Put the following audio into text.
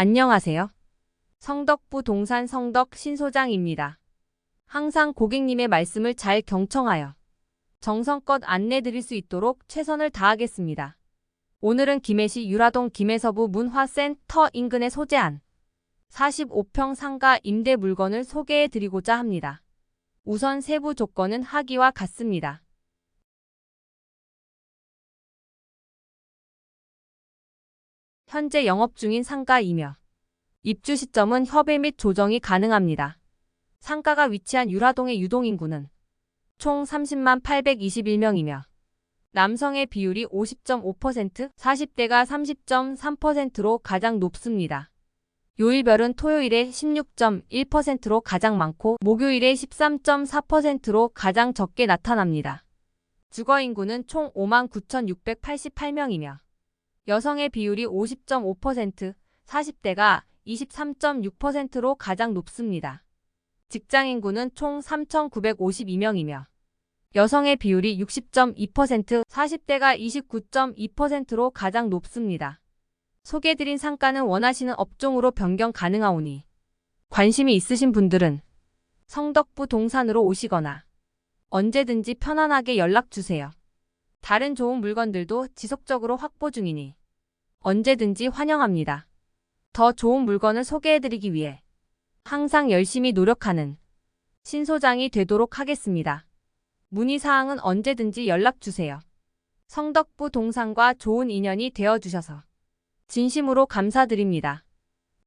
안녕하세요. 성덕부 동산 성덕 신소장입니다. 항상 고객님의 말씀을 잘 경청하여 정성껏 안내 드릴 수 있도록 최선을 다하겠습니다. 오늘은 김해시 유라동 김해서부 문화센터 인근에 소재한 45평 상가 임대 물건을 소개해 드리고자 합니다. 우선 세부 조건은 하기와 같습니다. 현재 영업 중인 상가이며 입주 시점은 협의 및 조정이 가능합니다. 상가가 위치한 유라동의 유동인구는 총 30만 821명이며 남성의 비율이 50.5%, 40대가 30.3%로 가장 높습니다. 요일별은 토요일에 16.1%로 가장 많고 목요일에 13.4%로 가장 적게 나타납니다. 주거 인구는 총 5만 9,688명이며 여성의 비율이 50.5%, 40대가 23.6%로 가장 높습니다. 직장 인구는 총 3,952명이며 여성의 비율이 60.2%, 40대가 29.2%로 가장 높습니다. 소개드린 상가는 원하시는 업종으로 변경 가능하오니 관심이 있으신 분들은 성덕부 동산으로 오시거나 언제든지 편안하게 연락 주세요. 다른 좋은 물건들도 지속적으로 확보 중이니 언제든지 환영합니다. 더 좋은 물건을 소개해드리기 위해 항상 열심히 노력하는 신소장이 되도록 하겠습니다. 문의사항은 언제든지 연락주세요. 성덕부 동산과 좋은 인연이 되어주셔서 진심으로 감사드립니다.